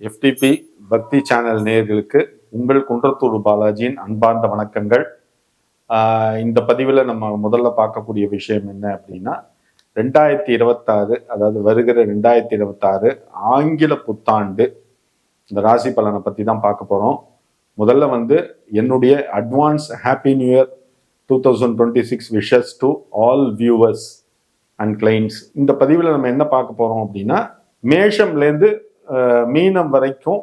FTP பக்தி channel நேயர்களுக்கு உங்கள் குன்றத்தூர் பாலாஜியின் அன்பார்ந்த வணக்கங்கள். இந்த பதிவில் நம்ம முதல்ல பார்க்கக்கூடிய விஷயம் என்ன அப்படின்னா ரெண்டாயிரத்தி இருபத்தாறு அதாவது வருகிற ரெண்டாயிரத்தி இருபத்தாறு ஆங்கில புத்தாண்டு இந்த ராசி பலனை பற்றி தான் பார்க்க போகிறோம் முதல்ல வந்து என்னுடைய advance happy new year two thousand twenty six wishes to all viewers and clients இந்த பதிவில் நம்ம என்ன பார்க்க போகிறோம் அப்படின்னா மேஷம்லேருந்து மீனம் வரைக்கும்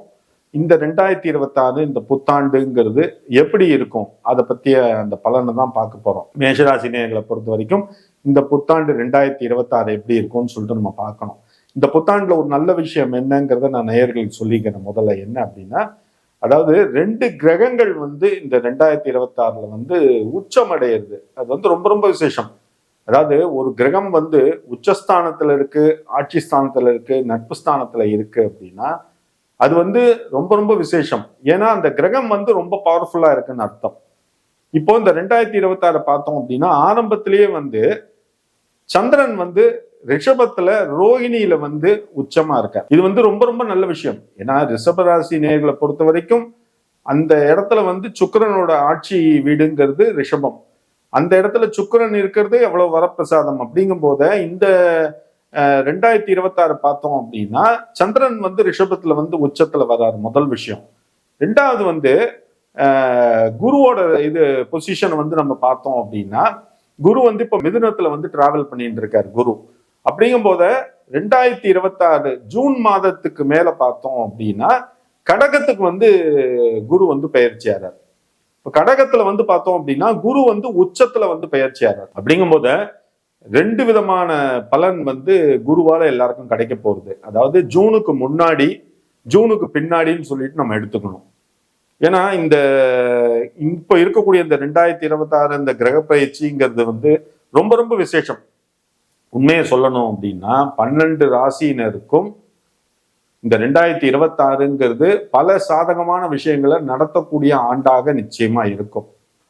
இந்த ரெண்டாயிரத்தி இருபத்தாறு இந்த புத்தாண்டுங்கிறது எப்படி இருக்கும்? அதை பற்றிய அந்த பலனை தான் பார்க்க போகிறோம் மேஷராசி நேர்களை பொறுத்த வரைக்கும் இந்த புத்தாண்டு ரெண்டாயிரத்தி இருபத்தாறு எப்படி இருக்கும்னு சொல்லிட்டு நம்ம பார்க்கணும். இந்த புத்தாண்டில் ஒரு நல்ல விஷயம் என்னங்கிறத நான் நேயர்களுக்கு சொல்லிக்கிறேன். முதல்ல என்ன அப்படின்னா அதாவது ரெண்டு கிரகங்கள் வந்து இந்த ரெண்டாயிரத்தி இருபத்தாறுல வந்து உச்சமடையிறது அது வந்து ரொம்ப ரொம்ப விசேஷம். அதாவது ஒரு கிரகம் வந்து உச்சஸ்தானத்தில் இருக்கு ஆட்சி ஸ்தானத்தில் இருக்கு நட்பு ஸ்தானத்தில் இருக்கு அப்படின்னா அது வந்து ரொம்ப ரொம்ப விசேஷம். ஏன்னா அந்த கிரகம் வந்து ரொம்ப பவர்ஃபுல்லா இருக்குன்னு அர்த்தம். இப்போ இந்த ரெண்டாயிரத்தி இருபத்தாறு பார்த்தோம் அப்படின்னா ஆரம்பத்திலேயே வந்து சந்திரன் வந்து ரிஷபத்துல ரோஹிணியில வந்து உச்சமா இருக்க இது வந்து ரொம்ப ரொம்ப நல்ல விஷயம். ஏன்னா ரிஷபராசி நேர்களை பொறுத்த வரைக்கும் அந்த இடத்துல வந்து சுக்கரனோட ஆட்சி வீடுங்கிறது ரிஷபம். அந்த இடத்துல சுக்கிரன் இருக்கிறது எவ்வளவு வரப்பிரசாதம்? அப்படிங்கும் போத இந்த ரெண்டாயிரத்தி இருபத்தாறு பார்த்தோம் அப்படின்னா சந்திரன் வந்து ரிஷபத்துல வந்து உச்சத்துல வராரு முதல் விஷயம். ரெண்டாவது வந்து குருவோட இது பொசிஷன் வந்து நம்ம பார்த்தோம் அப்படின்னா குரு வந்து இப்ப மிதுனத்துல வந்து டிராவல் பண்ணிட்டு இருக்காரு குரு. அப்படிங்கும் போத ரெண்டாயிரத்தி இருபத்தாறு ஜூன் மாதத்துக்கு மேல பார்த்தோம் அப்படின்னா கடகத்துக்கு வந்து குரு வந்து பயிற்சியாரு இப்போ கடகத்துல வந்து பார்த்தோம் அப்படின்னா குரு வந்து உச்சத்துல வந்து பெயர்ச்சியாரார் அப்படிங்கும் போது ரெண்டு விதமான பலன் வந்து குருவால எல்லாருக்கும் கிடைக்க போகுது. அதாவது ஜூனுக்கு முன்னாடி ஜூனுக்கு பின்னாடின்னு சொல்லிட்டு நம்ம எடுத்துக்கணும். ஏன்னா இந்த இப்போ இருக்கக்கூடிய இந்த ரெண்டாயிரத்தி இருபத்தாறு இந்த கிரக பயிற்சிங்கிறது வந்து ரொம்ப ரொம்ப விசேஷம். உண்மையை சொல்லணும் அப்படின்னா பன்னெண்டு ராசியினருக்கும் இந்த ரெண்டாயிரத்தி இருபத்தாறுங்கிறது பல சாதகமான விஷயங்களை நடத்தக்கூடிய ஆண்டாக நிச்சயமா இருக்கும்.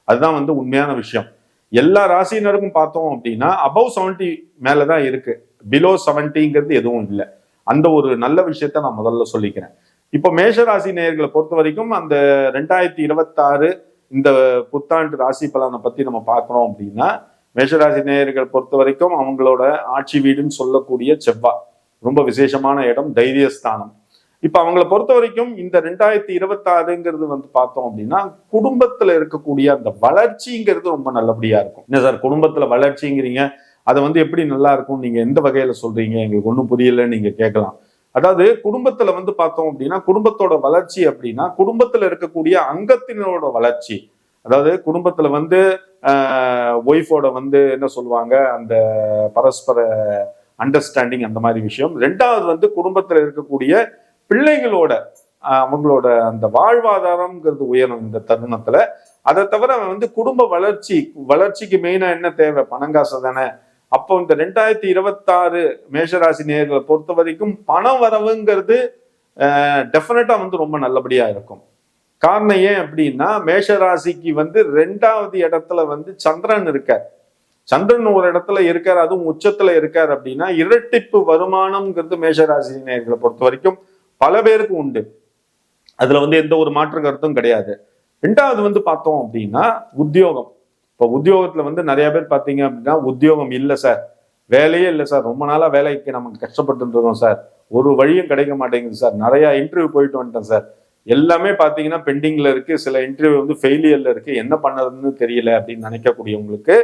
அதுதான் வந்து உண்மையான விஷயம். எல்லா ராசியினருக்கும் பார்த்தோம் அப்படின்னா அபவ் செவன்டி மேலதான் இருக்கு. பிலோ செவன்டிங்கிறது எதுவும் இல்லை. அந்த ஒரு நல்ல விஷயத்த நான் முதல்ல சொல்லிக்கிறேன். இப்போ மேஷ ராசி நேயர்களை பொறுத்த வரைக்கும் அந்த ரெண்டாயிரத்தி இருபத்தாறு இந்த புத்தாண்டு ராசி பலனை பத்தி நம்ம பார்க்கறோம் அப்படின்னா மேஷராசி நேயர்கள் பொறுத்த வரைக்கும் அவங்களோட ஆட்சி வீடுன்னு சொல்லக்கூடிய செவ்வாய் ரொம்ப விசேஷமான இடம் தைரியஸ்தானம். இப்போ அவங்கள பொறுத்த வரைக்கும் இந்த ரெண்டாயிரத்தி இருபத்தாறுங்கிறது வந்து பார்த்தோம் அப்படின்னா குடும்பத்தில் இருக்கக்கூடிய அந்த வளர்ச்சிங்கிறது ரொம்ப நல்லபடியா இருக்கும். என்ன சார் குடும்பத்தில் வளர்ச்சிங்கிறீங்க? அதை வந்து எப்படி நல்லா இருக்கும் நீங்கள் எந்த வகையில் சொல்றீங்க? எங்களுக்கு ஒன்றும் புரியலன்னு நீங்கள் கேட்கலாம். அதாவது குடும்பத்துல வந்து பார்த்தோம் அப்படின்னா குடும்பத்தோட வளர்ச்சி அப்படின்னா குடும்பத்துல இருக்கக்கூடிய அங்கத்தினரோட வளர்ச்சி. அதாவது குடும்பத்துல வந்து ஒய்ஃபோட வந்து என்ன சொல்லுவாங்க? அந்த பரஸ்பர அண்டர்ஸ்டாண்டிங் அந்த மாதிரி விஷயம். ரெண்டாவது வந்து குடும்பத்தில் இருக்கக்கூடிய பிள்ளைகளோட அவங்களோட அந்த வாழ்வாதாரம்ங்கிறது உயரும் இந்த தருணத்துல. அதை தவிர அவன் வந்து குடும்ப வளர்ச்சி வளர்ச்சிக்கு மெயினா என்ன தேவை? பணங்காசு தானே. அப்போ இந்த ரெண்டாயிரத்தி இருபத்தாறு மேஷராசி நேர்களை பொறுத்த வரைக்கும் பண வரவுங்கிறது டெஃபினட்டா வந்து ரொம்ப நல்லபடியா இருக்கும். காரணம் ஏன் அப்படின்னா மேஷராசிக்கு வந்து ரெண்டாவது இடத்துல வந்து சந்திரன் இருக்கார். சந்திரன் ஒரு இடத்துல இருக்கார் அதுவும் உச்சத்துல இருக்கார் அப்படின்னா இரட்டிப்பு வருமானம்ங்கிறது மேஷராசினியர்களை பொறுத்த வரைக்கும் பல பேருக்கு உண்டு. அதுல வந்து எந்த ஒரு மாற்று கருத்தும் கிடையாது. ரெண்டாவது வந்து பார்த்தோம் அப்படின்னா உத்தியோகம். இப்போ உத்தியோகத்துல வந்து நிறைய பேர் பார்த்தீங்க அப்படின்னா உத்தியோகம் இல்லை சார். வேலையே இல்லை சார். ரொம்ப நாளா வேலைக்கு நமக்கு கஷ்டப்பட்டு இருக்கோம் சார். ஒரு வழியும் கிடைக்க மாட்டேங்குது சார். நிறைய இன்டர்வியூ போயிட்டு வந்துட்டேன் சார். எல்லாமே பார்த்தீங்கன்னா பெண்டிங்ல இருக்கு. சில இன்டர்வியூ வந்து ஃபெயிலியர்ல இருக்கு. என்ன பண்ணதுன்னு தெரியல அப்படின்னு நினைக்கக்கூடியவங்களுக்கு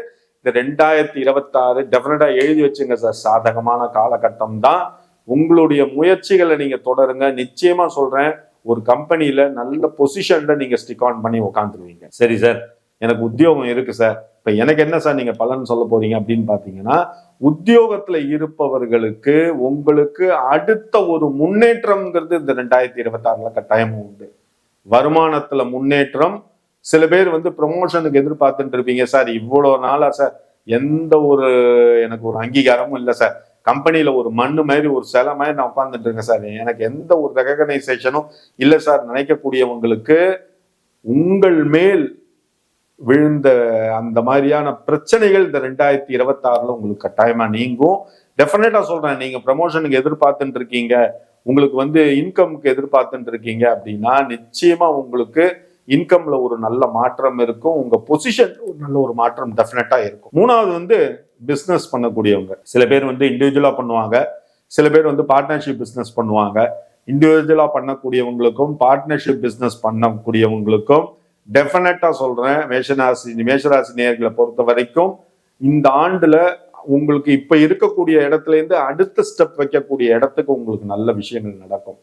இந்த ரெண்டாயிரத்தி இருபத்தாறு டெஃபினட்டா எழுதி வச்சுங்க சார். சாதகமான காலகட்டம் தான் உங்களுடைய முயற்சிகளை நீங்க தொடருங்க. நிச்சயமா சொல்றேன் ஒரு கம்பெனியில நல்ல பொசிஷன்ல நீங்க ஸ்டிக் ஆன் பண்ணி உட்காந்துருவீங்க சரி சார். எனக்கு உத்தியோகம் இருக்கு சார். இப்ப எனக்கு என்ன சார் நீங்க பலன் சொல்ல போறீங்க அப்படின்னு பாத்தீங்கன்னா உத்தியோகத்துல இருப்பவர்களுக்கு உங்களுக்கு அடுத்த ஒரு முன்னேற்றம்ங்கிறது இந்த ரெண்டாயிரத்தி இருபத்தி ஆறுல கட்டாயமும் உண்டு. வருமானத்துல முன்னேற்றம் சில பேர் வந்து ப்ரொமோஷனுக்கு எதிர்பார்த்துட்டு இருப்பீங்க சார் இவ்வளோ நாளா சார் எந்த ஒரு எனக்கு ஒரு அங்கீகாரமும் இல்லை சார். கம்பெனியில ஒரு மண்ணு மாதிரி ஒரு சிலை மாதிரி நான் உட்காந்துட்டு இருக்கேன் சார். எனக்கு எந்த ஒரு ரெகனைசேஷனும் இல்லை சார். நினைக்கக்கூடியவங்களுக்கு உங்கள் மேல் விழுந்த அந்த மாதிரியான பிரச்சனைகள் இந்த ரெண்டாயிரத்தி இருபத்தி ஆறுல உங்களுக்கு கட்டாயமா நீங்கும். டெஃபினட்டா சொல்றேன் நீங்க ப்ரமோஷனுக்கு எதிர்பார்த்துட்டு இருக்கீங்க உங்களுக்கு வந்து இன்கம்க்கு எதிர்பார்த்துட்டு இருக்கீங்க அப்படின்னா நிச்சயமா உங்களுக்கு இன்கம்ல ஒரு நல்ல மாற்றம் இருக்கும். உங்க பொசிஷன் ஒரு நல்ல ஒரு மாற்றம் டெஃபினட்டா இருக்கும். மூணாவது வந்து பிஸ்னஸ் பண்ணக்கூடியவங்க. சில பேர் வந்து இண்டிவிஜுவலா பண்ணுவாங்க. சில பேர் வந்து பார்ட்னர்ஷிப் பிஸ்னஸ் பண்ணுவாங்க. இண்டிவிஜுவலா பண்ணக்கூடியவங்களுக்கும் பார்ட்னர்ஷிப் பிஸ்னஸ் பண்ணக்கூடியவங்களுக்கும் டெஃபினட்டா சொல்றேன். மேஷராசி மேஷராசி நேர்களை பொறுத்த வரைக்கும் இந்த ஆண்டுல உங்களுக்கு இப்ப இருக்கக்கூடிய இடத்துல இருந்து அடுத்த ஸ்டெப் வைக்கக்கூடிய இடத்துக்கு உங்களுக்கு நல்ல விஷயங்கள் நடக்கும்.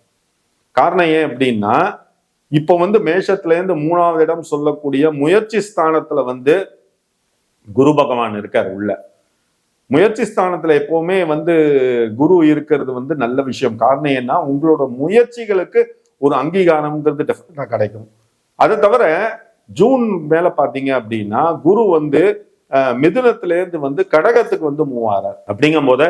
காரணம் ஏன் அப்படின்னா இப்ப வந்து மேஷத்துல இருந்து மூணாவது இடம் சொல்லக்கூடிய முயற்சி ஸ்தானத்துல வந்து குரு பகவான் இருக்கார் உள்ள. முயற்சி ஸ்தானத்துல எப்பவுமே வந்து குரு இருக்கிறது வந்து நல்ல விஷயம். காரணம் ஏன்னா உங்களோட முயற்சிகளுக்கு ஒரு அங்கீகாரம்ங்கிறது டெஃபினட்டா கிடைக்கும். அதை தவிர ஜூன் மேல பாத்தீங்க அப்படின்னா குரு வந்து அஹ், மிதுனத்துல இருந்து வந்து கடகத்துக்கு வந்து மூவாரார் அப்படிங்கும் போத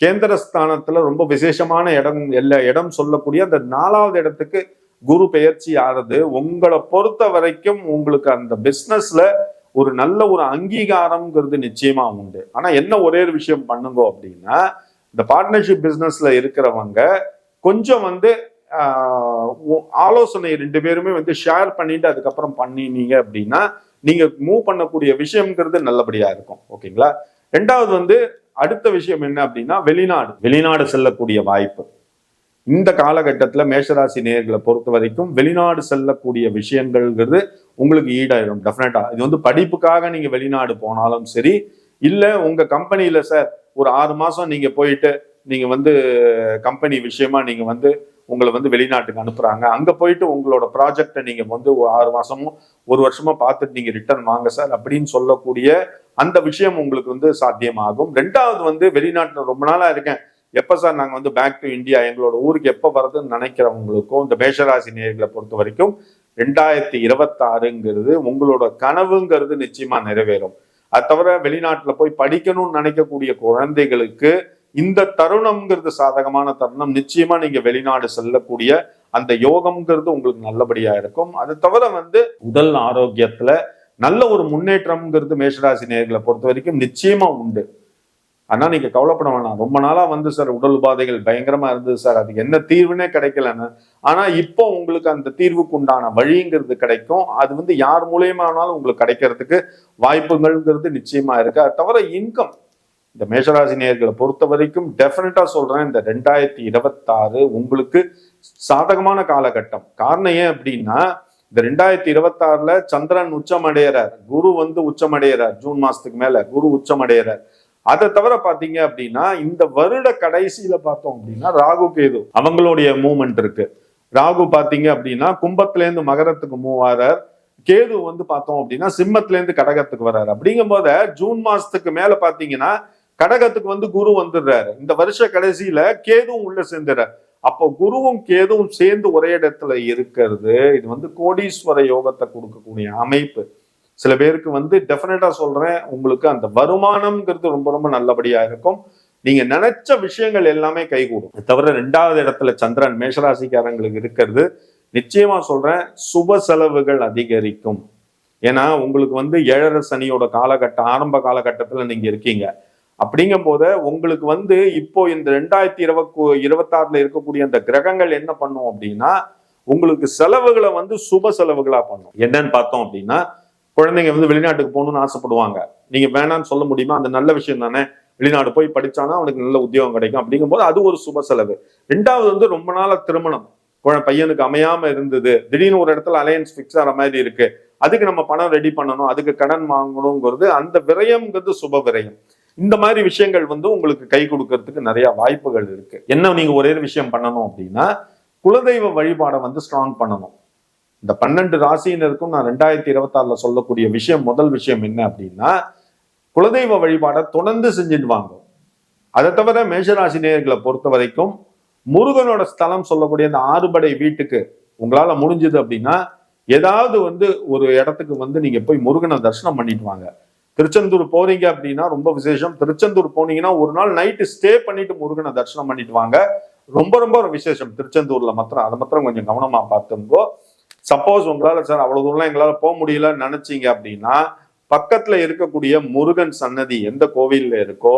கேந்திர ஸ்தானத்துல ரொம்ப விசேஷமான இடம் எல்லா இடம் சொல்லக்கூடிய அந்த நாலாவது இடத்துக்கு குரு பெயர்ச்சி ஆறுது உங்களை பொறுத்த வரைக்கும் உங்களுக்கு அந்த பிஸ்னஸ்ல ஒரு நல்ல ஒரு அங்கீகாரம்ங்கிறது நிச்சயமா உண்டு. ஆனா என்ன ஒரே ஒரு விஷயம் பண்ணுங்க அப்படின்னா இந்த பார்ட்னர்ஷிப் பிஸ்னஸ்ல இருக்கிறவங்க கொஞ்சம் வந்து ஆலோசனை ரெண்டு பேருமே வந்து ஷேர் பண்ணிட்டு அதுக்கப்புறம் பண்ணினீங்க அப்படின்னா நீங்க மூவ் பண்ணக்கூடிய விஷயம்ங்கிறது நல்லபடியா இருக்கும். ஓகேங்களா? ரெண்டாவது வந்து அடுத்த விஷயம் என்ன அப்படின்னா வெளிநாடு. வெளிநாடு செல்லக்கூடிய வாய்ப்பு. இந்த காலகட்டத்தில் மேஷராசி நேர்களை பொறுத்த வரைக்கும் வெளிநாடு செல்லக்கூடிய விஷயங்கள்ங்கிறது உங்களுக்கு ஈடாயிடும் டெஃபினட்டாக இது வந்து படிப்புக்காக நீங்கள் வெளிநாடு போனாலும் சரி இல்லை உங்கள் கம்பெனியில் சார் ஒரு ஆறு மாதம் நீங்கள் போயிட்டு நீங்கள் வந்து கம்பெனி விஷயமா நீங்கள் வந்து உங்களை வந்து வெளிநாட்டுக்கு அனுப்புகிறாங்க அங்கே போயிட்டு உங்களோட ப்ராஜெக்டை நீங்கள் வந்து ஒரு ஆறு மாதமும் ஒரு வருஷமா பார்த்துட்டு நீங்கள் ரிட்டர்ன் வாங்க சார் அப்படின்னு சொல்லக்கூடிய அந்த விஷயம் உங்களுக்கு வந்து சாத்தியமாகும். ரெண்டாவது வந்து வெளிநாட்டில் ரொம்ப நாளாக இருக்கேன். எப்போ சார் நாங்கள் வந்து பேக் டு இந்தியா எங்களோட ஊருக்கு எப்போ வருதுன்னு நினைக்கிறவங்களுக்கும் இந்த மேஷராசி நேர்களை பொறுத்த வரைக்கும் ரெண்டாயிரத்தி இருபத்தாறுங்கிறது உங்களோட கனவுங்கிறது நிச்சயமாக நிறைவேறும். அது தவிர வெளிநாட்டில் போய் படிக்கணும்னு நினைக்கக்கூடிய குழந்தைகளுக்கு இந்த தருணம்ங்கிறது சாதகமான தருணம். நிச்சயமா நீங்க வெளிநாடு செல்லக்கூடிய அந்த யோகம்ங்கிறது உங்களுக்கு நல்லபடியா இருக்கும். அது தவிர வந்து உடல் ஆரோக்கியத்துல நல்ல ஒரு முன்னேற்றம்ங்கிறது மேஷராசி நேர்களை பொறுத்த வரைக்கும் நிச்சயமா உண்டு. ஆனா நீங்க கவலைப்பட வேணாம். ரொம்ப நாளா வந்து சார் உடல் உபாதைகள் பயங்கரமா இருந்தது சார். அதுக்கு என்ன தீர்வுனே கிடைக்கலன்னு. ஆனா இப்போ உங்களுக்கு அந்த தீர்வுக்கு உண்டான வழிங்கிறது கிடைக்கும். அது வந்து யார் மூலியமானாலும் உங்களுக்கு கிடைக்கிறதுக்கு வாய்ப்புகள்ங்கிறது நிச்சயமா இருக்கு. அது தவிர இன்கம் இந்த மேஷராசி நேர்களை பொறுத்த வரைக்கும் டெஃபினட்டாக சொல்றேன். இந்த ரெண்டாயிரத்தி இருபத்தாறு உங்களுக்கு சாதகமான காலகட்டம். காரணம் ஏன் அப்படின்னா இந்த ரெண்டாயிரத்தி இருபத்தாறுல சந்திரன் உச்சமடைகிறார் குரு வந்து உச்சமடைகிறார் ஜூன் மாசத்துக்கு மேல குரு உச்சமடைகிறார் அதை தவிர பாத்தீங்க அப்படின்னா இந்த வருட கடைசியில பார்த்தோம் அப்படின்னா ராகு கேது. அவங்களுடைய மூமெண்ட் இருக்கு. ராகு பாத்தீங்க அப்படின்னா கும்பத்துல இருந்து மகரத்துக்கு மூவ் ஆறார். கேது வந்து பார்த்தோம் அப்படின்னா சிம்மத்துல இருந்து கடகத்துக்கு வர்றாரு அப்படிங்கும் போது ஜூன் மாசத்துக்கு மேல பாத்தீங்கன்னா கடகத்துக்கு வந்து குரு வந்துடுறாரு. இந்த வருஷ கடைசியில கேதுவும் உள்ள சேர்ந்துறாரு அப்போ குருவும் கேதுவும் சேர்ந்து ஒரே இடத்துல இருக்கிறது. இது வந்து கோடீஸ்வர யோகத்தை கொடுக்கக்கூடிய அமைப்பு. சில பேருக்கு வந்து டெஃபினட்டா சொல்றேன் உங்களுக்கு அந்த வருமானம்ங்கிறது ரொம்ப ரொம்ப நல்லபடியா இருக்கும். நீங்க நினைச்ச விஷயங்கள் எல்லாமே கைகூடும். தவிர ரெண்டாவது இடத்துல சந்திரன் மேஷராசிக்காரங்களுக்கு இருக்கிறது. நிச்சயமா சொல்றேன் சுப செலவுகள் அதிகரிக்கும். ஏன்னா உங்களுக்கு வந்து ஏழரை சனியோட காலகட்டம் ஆரம்ப காலகட்டத்துல நீங்க இருக்கீங்க. அப்படிங்கும் போத உங்களுக்கு வந்து இப்போ இந்த ரெண்டாயிரத்தி இருபக்கு இருபத்தாறுல இருக்கக்கூடிய அந்த கிரகங்கள் என்ன பண்ணும் அப்படின்னா உங்களுக்கு செலவுகளை வந்து சுப செலவுகளா பண்ணும். என்னன்னு பார்த்தோம் அப்படின்னா குழந்தைங்க வந்து வெளிநாட்டுக்கு போகணும்னு ஆசைப்படுவாங்க. நீங்க வேணாம்னு சொல்ல முடியுமா? அந்த நல்ல விஷயம் தானே. வெளிநாடு போய் படிச்சானா அவனுக்கு நல்ல உத்தியோகம் கிடைக்கும். அப்படிங்கும்போது அது ஒரு சுப செலவு. ரெண்டாவது வந்து ரொம்ப நாள திருமணம். பையனுக்கு அமையாம இருந்தது. திடீர்னு ஒரு இடத்துல அலையன்ஸ் ஃபிக்ஸ் ஆகிற மாதிரி இருக்கு. அதுக்கு நம்ம பணம் ரெடி பண்ணணும். அதுக்கு கடன் வாங்கணுங்கிறது அந்த விரயம்ங்கிறது சுப விரயம். இந்த மாதிரி விஷயங்கள் வந்து உங்களுக்கு கை கொடுக்கறதுக்கு நிறைய வாய்ப்புகள் இருக்கு. என்ன நீங்க ஒரே ஒரு விஷயம் பண்ணணும் அப்படின்னா குலதெய்வ வழிபாடை வந்து ஸ்ட்ராங் பண்ணணும். இந்த பன்னெண்டு ராசியினருக்கும் நான் ரெண்டாயிரத்தி இருபத்தாறுல சொல்லக்கூடிய விஷயம் முதல் விஷயம் என்ன அப்படின்னா குலதெய்வ வழிபாடை தொடர்ந்து செஞ்சுட்டு வாங்க. அதை தவிர மேஷராசி நேர்களை பொறுத்த வரைக்கும் முருகனோட ஸ்தலம் சொல்லக்கூடிய அந்த ஆறுபடை வீட்டுக்கு உங்களால முடிஞ்சது அப்படின்னா ஏதாவது வந்து ஒரு இடத்துக்கு வந்து நீங்க போய் முருகனை தரிசனம் பண்ணிட்டு வாங்க. திருச்செந்தூர் போறீங்க அப்படின்னா ரொம்ப விசேஷம். திருச்செந்தூர் போனீங்கன்னா ஒரு நாள் நைட்டு ஸ்டே பண்ணிட்டு முருகனை தரிசனம் பண்ணிட்டு வாங்க. ரொம்ப ரொம்ப ஒரு விசேஷம் திருச்செந்தூர்ல மாத்திரம். அதை மாத்திரம் கொஞ்சம் கவனமா பார்த்துங்கோ. சப்போஸ் உங்களால் சார் அவ்வளோ தூரம்லாம் எங்களால் போக முடியலன்னு நினச்சிங்க அப்படின்னா பக்கத்தில் இருக்கக்கூடிய முருகன் சன்னதி எந்த கோவிலில் இருக்கோ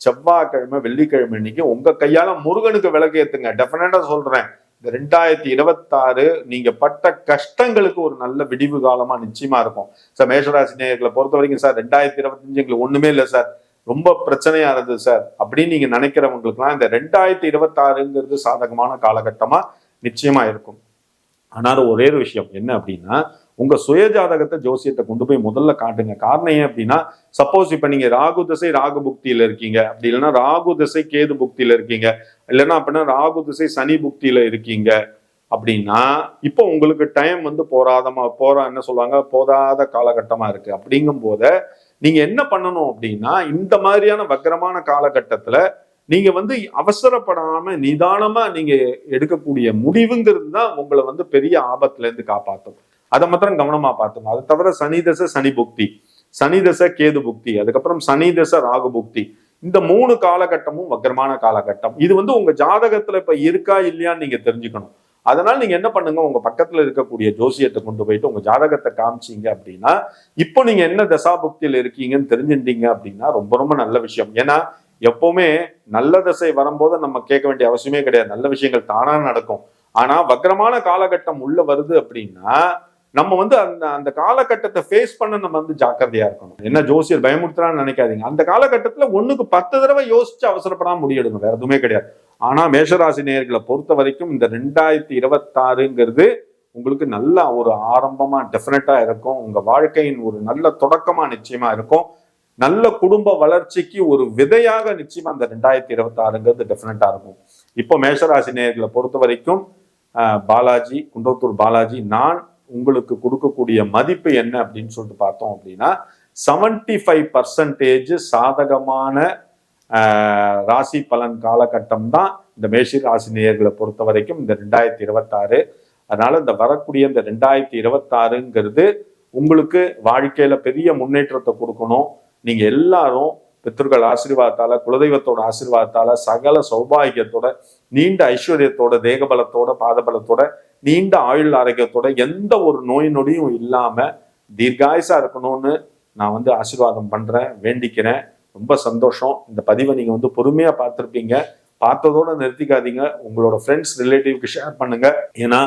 செவ்வாய்க்கிழமை வெள்ளிக்கிழமை இன்னைக்கு உங்கள் கையால் முருகனுக்கு விளக்கு ஏற்றுங்க டெஃபினட்டாக சொல்கிறேன் இந்த ரெண்டாயிரத்தி இருபத்தாறு நீங்க பட்ட கஷ்டங்களுக்கு ஒரு நல்ல விடிவு காலமா நிச்சயமா இருக்கும். சார் மேஷராசி நேயர்களை பொறுத்த வரைக்கும் சார் ரெண்டாயிரத்தி இருபத்தஞ்சு எங்களுக்கு ஒண்ணுமே இல்லை சார். ரொம்ப பிரச்சனையா இருந்தது சார். அப்படின்னு நீங்க நினைக்கிறவங்களுக்குலாம் இந்த ரெண்டாயிரத்தி இருபத்தாறுங்கிறது சாதகமான காலகட்டமா நிச்சயமா இருக்கும். ஆனால் ஒரே ஒரு விஷயம். என்ன அப்படின்னா உங்க சுய ஜாதகத்தை ஜோசியத்தை கொண்டு போய் முதல்ல காட்டுங்க. காரணம் ஏன் அப்படின்னா சப்போஸ் இப்ப நீங்க ராகு திசை ராகு புக்தியில இருக்கீங்க. அப்படி இல்லைன்னா ராகு திசை கேது புக்தியில இருக்கீங்க. இல்லைன்னா அப்படின்னா ராகு திசை சனி புக்தியில இருக்கீங்க. அப்படின்னா இப்போ உங்களுக்கு டைம் வந்து போராதமா போரா என்ன சொல்லுவாங்க? போதாத காலகட்டமா இருக்கு. அப்படிங்கும் போத நீங்க என்ன பண்ணணும் அப்படின்னா இந்த மாதிரியான வக்கரமான காலகட்டத்துல நீங்க வந்து அவசரப்படாம நிதானமா நீங்க எடுக்கக்கூடிய முடிவுங்கிறது தான் உங்களை வந்து பெரிய ஆபத்துல இருந்து காப்பாற்றும் அதை மாத்திரம் கவனமா பார்த்தோம் அது தவிர சனி தசை சனி புக்தி. சனி தசை கேது புக்தி. அதுக்கப்புறம் சனி தசை ராகு புக்தி. இந்த மூணு காலகட்டமும் வக்கரமான காலகட்டம். இது வந்து உங்க ஜாதகத்துல இப்ப இருக்கா இல்லையான்னு நீங்க தெரிஞ்சுக்கணும். அதனால நீங்க என்ன பண்ணுங்க? உங்க பக்கத்துல இருக்கக்கூடிய ஜோசியத்தை கொண்டு போயிட்டு உங்க ஜாதகத்தை காமிச்சீங்க அப்படின்னா இப்போ நீங்க என்ன தசா புக்தியில இருக்கீங்கன்னு தெரிஞ்சுட்டீங்க அப்படின்னா ரொம்ப ரொம்ப நல்ல விஷயம். ஏன்னா எப்பவுமே நல்ல தசை வரும்போது நம்ம கேட்க வேண்டிய அவசியமே கிடையாது. நல்ல விஷயங்கள் தானா நடக்கும். ஆனா வக்கரமான காலகட்டம் உள்ள வருது அப்படின்னா நம்ம வந்து அந்த அந்த காலகட்டத்தை ஃபேஸ் பண்ண நம்ம வந்து ஜாக்கிரதையா இருக்கணும். என்ன ஜோசியர் பயமுறுத்துறான்னு நினைக்காதீங்க. அந்த காலகட்டத்துல ஒண்ணுக்கு பத்து தடவை யோசிச்சு அவசரப்படாம முடியெடுங்க. வேற எதுவுமே கிடையாது. ஆனா மேஷராசி நேர்களை பொறுத்த வரைக்கும் இந்த ரெண்டாயிரத்தி இருபத்தாறுங்கிறது உங்களுக்கு நல்ல ஒரு ஆரம்பமா டெஃபினட்டா இருக்கும். உங்க வாழ்க்கையின் ஒரு நல்ல தொடக்கமா நிச்சயமா இருக்கும். நல்ல குடும்ப வளர்ச்சிக்கு ஒரு விதையாக நிச்சயமா அந்த ரெண்டாயிரத்தி இருபத்தி ஆறுங்கிறது டெஃபினட்டா இருக்கும். இப்போ மேஷராசி நேர்களை பொறுத்த வரைக்கும் பாலாஜி குன்றத்தூர் பாலாஜி நான் உங்களுக்கு கொடுக்கக்கூடிய மதிப்பு என்ன அப்படின்னு சொல்லிட்டு பார்த்தோம் அப்படின்னா செவன்டி ஃபைவ் பர்சன்டேஜ் சாதகமான ராசி பலன் காலகட்டம் தான் இந்த மேஷி ராசி நேயர்களை பொறுத்த வரைக்கும் இந்த ரெண்டாயிரத்தி இருபத்தாறு. அதனால இந்த வரக்கூடிய இந்த ரெண்டாயிரத்தி இருபத்தாறுங்கிறது உங்களுக்கு வாழ்க்கையில பெரிய முன்னேற்றத்தை கொடுக்கணும். நீங்கள் எல்லாரும் பித்தர்கள் ஆசீர்வாதத்தால் குலதெய்வத்தோட ஆசீர்வாதத்தால் சகல சௌபாகியத்தோட நீண்ட ஐஸ்வர்யத்தோட தேகபலத்தோட பாதபலத்தோட நீண்ட ஆயுள் ஆரோக்கியத்தோட எந்த ஒரு நோய் நொடியும் இல்லாமல் தீர்காயுசாக இருக்கணும்னு நான் வந்து ஆசீர்வாதம் பண்ணுறேன் வேண்டிக்கிறேன். ரொம்ப சந்தோஷம். இந்த பதிவை நீங்கள் வந்து பொறுமையாக பார்த்துருப்பீங்க. பார்த்ததோட நிறுத்திக்காதீங்க. உங்களோட ஃப்ரெண்ட்ஸ் ரிலேட்டிவ்க்கு ஷேர் பண்ணுங்கள் ஏன்னா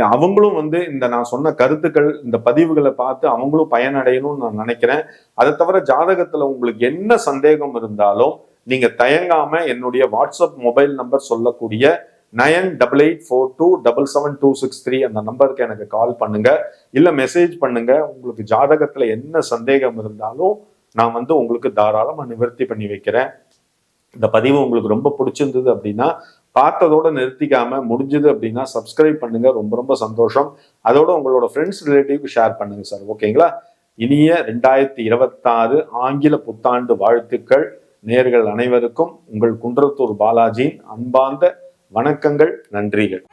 அவங்களும் வந்து இந்த நான் சொன்ன கருத்துக்கள் இந்த பதிவுகளை பார்த்து அவங்களும் பயனடையணும்னு நான் நினைக்கிறேன். அதை தவிர ஜாதகத்துல உங்களுக்கு என்ன சந்தேகம் இருந்தாலும் நீங்க தயங்காம என்னுடைய வாட்ஸ்அப் மொபைல் நம்பர் சொல்லக்கூடிய nine double eight four two double seven two six three அந்த நம்பருக்கு எனக்கு கால் பண்ணுங்க. இல்ல மெசேஜ் பண்ணுங்க. உங்களுக்கு ஜாதகத்துல என்ன சந்தேகம் இருந்தாலும் நான் வந்து உங்களுக்கு தாராளமா நிவர்த்தி பண்ணி வைக்கிறேன். இந்த பதிவு உங்களுக்கு ரொம்ப பிடிச்சிருந்தது அப்படின்னா பார்த்ததோட நிறுத்திக்காம முடிஞ்சது அப்படின்னா சப்ஸ்கிரைப் பண்ணுங்க. ரொம்ப ரொம்ப சந்தோஷம். அதோட உங்களோட ஃப்ரெண்ட்ஸ் ரிலேட்டிவ்க்கு ஷேர் பண்ணுங்க சார் ஓகேங்களா இனிய ரெண்டாயிரத்தி இருபத்தாறு ஆங்கில புத்தாண்டு வாழ்த்துக்கள். நேர்கள் அனைவருக்கும் உங்கள் குன்றத்தூர் பாலாஜியின் அன்பார்ந்த வணக்கங்கள் நன்றிகள்.